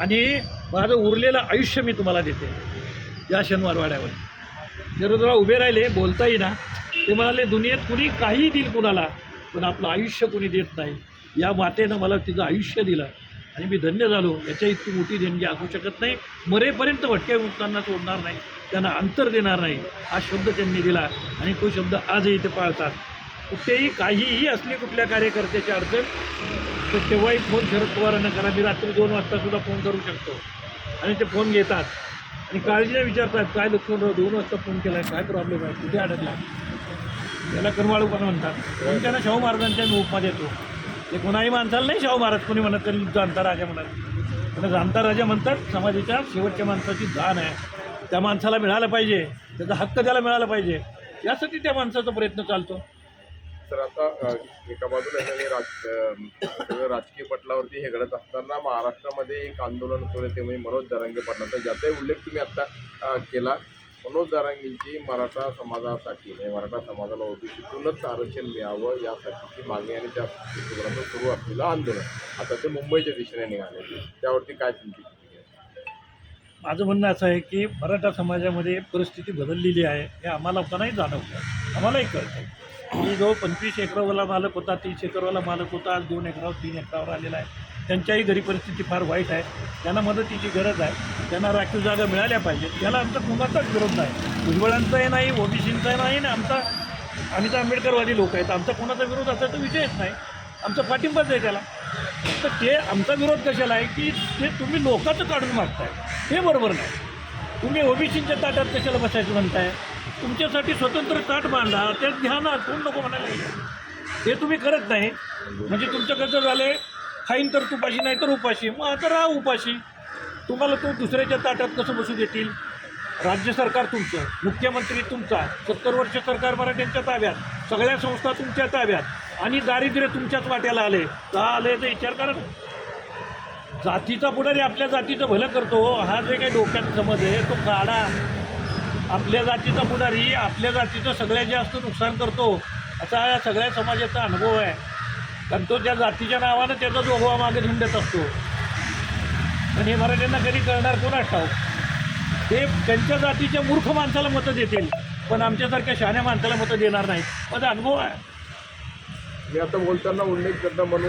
आणि माझं उरलेलं आयुष्य मी तुम्हाला देते या शनिवार वाड्यावर उभे राहिले बोलता येईना ते म्हणाले दुनियेत कुणी काही देईल कुणाला पण आपलं आयुष्य कुणी देत नाही. या मातेनं मला तिचं आयुष्य दिलं आणि मी धन्य झालो. याच्या इतकी मोठी देणगी असू शकत नाही. मरेपर्यंत भटक्या मुक्तांना सोडणार नाही. त्यांना अंतर देणार नाही. हा शब्द त्यांनी दिला आणि तो शब्द आजही ते पाळतात. कुठेही काहीही असली कुठल्या कार्यकर्त्याची अडचण तर तेव्हाही फोन शरद पवारांना करा. मी रात्री दोन वाजतासुद्धा फोन करू शकतो. आणि ते फोन घेतात. आणि काळजीने विचारतात काय लक्ष्मणराव दोन वाजता फोन केला आहे काय प्रॉब्लेम आहे? कुठे अडकला? त्याला करवाळूपणा म्हणतात. म्हणून त्यांना शाहू महाराजांच्या रूपमध्ये येतो ते कोणाही माणसाला नाही शाहू महाराज. कोणी म्हणत तरी जाणता राजा म्हणत. पण जाणता राजा म्हणतात समाजाच्या शेवटच्या माणसाची जाण आहे. त्या माणसाला मिळालं पाहिजे. त्याचा हक्क त्याला मिळाला पाहिजे. यासाठी त्या माणसाचा प्रयत्न चालतो. तर आता एका बाजूला राज राजकीय पटलावरती हे घडत असताना महाराष्ट्रामध्ये एक आंदोलन होतं ते म्हणजे मनोज दरांगे पाटलांचा. ज्याचाही उल्लेख तुम्ही आता केला. मनोज दरांगेंची मराठा समाजासाठी म्हणजे मराठा समाजाला ओबीसीतूनच आरक्षण मिळावं यासाठीची मागणी आणि त्या दृष्टिकोनातून सुरू असलेलं आंदोलन. आता ते मुंबईच्या दिशेने निघाले त्यावरती काय तुमची माझं म्हणणं असं आहे की मराठा समाजामध्ये परिस्थिती बदललेली आहे हे आम्हाला पण जाणवतं आम्हालाही कळतं मी जवळ पंचवीस एकरावाला मालक होता तीस एकरवाला मालक होता आज दोन एकरावर तीन एकरावर आलेला आहे. त्यांच्याही घरी परिस्थिती फार वाईट आहे. त्यांना मदतीची गरज आहे त्यांना राखीव जागा मिळाल्या पाहिजेत. याला आमचा कुणाचाच विरोध नाही. भुजबळांचाही नाही ओबीसींचा नाही आणि आमचा आम्ही तर आंबेडकरवादी लोक आहेत. आमचा कोणाचा विरोध असा तर विषयच नाही. आमचा पाठिंबाच आहे त्याला. तर ते आमचा विरोध कशाला आहे की ते तुम्ही लोकांचं काढून मागताय? हे बरोबर नाही. तुम्ही ओबीसींच्या ताटात कशाला बसायचं म्हणताय? तुमच्यासाठी स्वतंत्र ताट बांधा त्यात घ्या ना कोण नको म्हणायला हे तुम्ही करत नाही. म्हणजे तुमचं कसं झालं खाईन तर तुपाशी नाही तर उपाशी. मग आता राहा उपाशी. तुम्हाला तो दुसऱ्याच्या ताटात कसं बसू देतील? राज्य सरकार तुमचं मुख्यमंत्री तुमचा सत्तर वर्ष सरकार मराठ्यांच्या ताब्यात सगळ्या संस्था तुमच्या ताब्यात आणि दारिद्र्य तुमच्याच वाट्याला आले का आले तर विचार करा ना. जातीचा पुढारी आपल्या जातीचं भलं करतो. हा जे काही डोक्यात समज आहे तो काढा. आपल्या जातीचा पुढारी आपल्या जातीचं सगळ्यात जास्त नुकसान करतो असा या सगळ्या समाजाचा अनुभव आहे. कारण तो त्या जातीच्या नावानं त्याचा जोगवा मागे झुंडत असतो. पण हे मराठ्यांना कधी कळणार कोणाच ठाऊ ते त्यांच्या जातीच्या मूर्ख माणसाला मतं देतील पण आमच्यासारख्या शहाण्या माणसाला मतं देणार नाहीत. माझा अनुभव आहे. मी आता बोलताना उल्लेख करता म्हणून